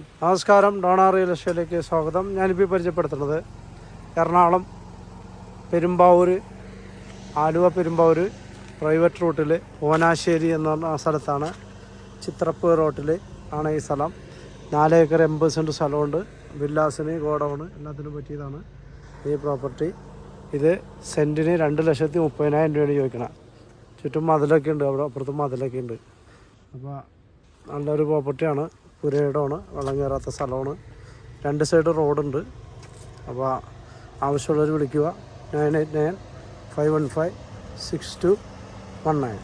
നമസ്കാരം Donna real എസ്റ്റേറ്റിലേക്ക് സ്വാഗതം. ഞാനിപ്പോൾ പരിചയപ്പെടുത്തുന്നത് എറണാകുളം പെരുമ്പാവൂർ ആലുവ പെരുമ്പാവൂർ പ്രൈവറ്റ് റൂട്ടിൽ ഓനാശ്ശേരി എന്ന് പറഞ്ഞ സ്ഥലത്താണ് ചിത്രപ്പ് റോട്ടിൽ ആണ് ഈ സ്ഥലം. നാല് ഏക്കർ എൺപത് സെന്റ് സ്ഥലമുണ്ട്. വില്ലാസിന് ഗോഡൗണ് എല്ലാത്തിനും പറ്റിയതാണ് ഈ പ്രോപ്പർട്ടി. ഇത് സെന്റിന് രണ്ട് ലക്ഷത്തി മുപ്പതിനായിരം രൂപയാണ് ചോദിക്കണം. ചുറ്റും മതിലൊക്കെ ഉണ്ട് അവിടെ അപ്പുറത്തും മതിലൊക്കെ ഉണ്ട്. അപ്പോൾ നല്ലൊരു പ്രോപ്പർട്ടിയാണ്. പുരയിടമാണ് വെള്ളം കയറാത്ത സ്ഥലമാണ്. രണ്ട് സൈഡ് റോഡുണ്ട് അപ്പോൾ ആവശ്യമുള്ളവർ വിളിക്കുക. Nine eight nine five one five six two one nine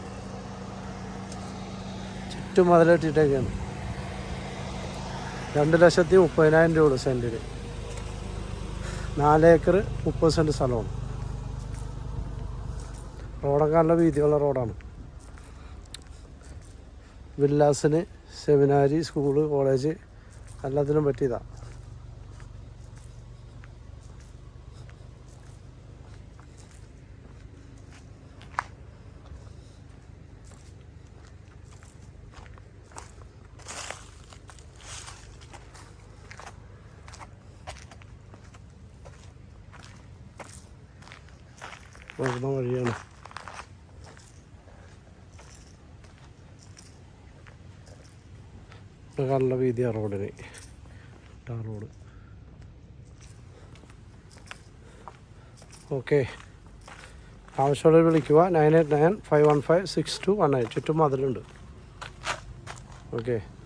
ചുറ്റും മതിലിട്ടിട്ടൊക്കെയാണ് രണ്ട് ലക്ഷത്തി മുപ്പതിനായിരം രൂപ ഉള്ളൂ സെന്റിന് ഏക്കർ മുപ്പത് സെന്റ് സ്ഥലമാണ്. റോഡൊക്കെ നല്ല വീതിയുള്ള റോഡാണ്. വില്ലാസിന് സെമിനാരി സ്കൂൾ കോളേജ് എല്ലാത്തിനും പറ്റിയതാ. വരുന്ന വഴിയാണ്. നല്ല വീതിയാണ് റോഡിന്. Tar road. ഓക്കെ. ആവശ്യമുള്ളവർ വിളിക്കുക. Nine eight nine five one five six two one eight. ചുറ്റും അതിലുണ്ട്. ഓക്കെ.